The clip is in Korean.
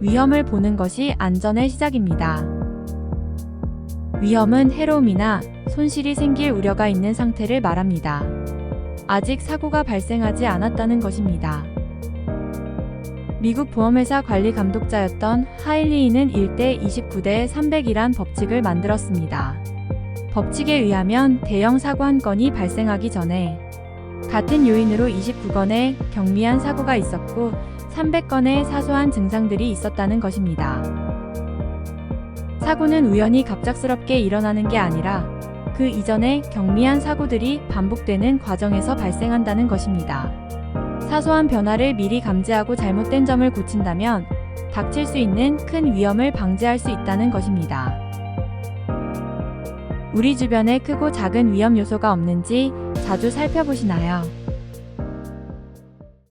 위험을 보는 것이 안전의 시작입니다. 위험은 해로움이나 손실이 생길 우려가 있는 상태를 말합니다. 아직 사고가 발생하지 않았다는 것입니다. 미국 보험회사 관리 감독자였던 하일리이는 1대 29대 300이란 법칙을 만들었습니다. 법칙에 의하면 대형 사고 한 건이 발생하기 전에 같은 요인으로 29건의 경미한 사고가 있었고 300건의 사소한 증상들이 있었다는 것입니다. 사고는 우연히 갑작스럽게 일어나는 게 아니라 그 이전에 경미한 사고들이 반복되는 과정에서 발생한다는 것입니다. 사소한 변화를 미리 감지하고 잘못된 점을 고친다면 닥칠 수 있는 큰 위험을 방지할 수 있다는 것입니다. 우리 주변에 크고 작은 위험 요소가 없는지 자주 살펴보시나요?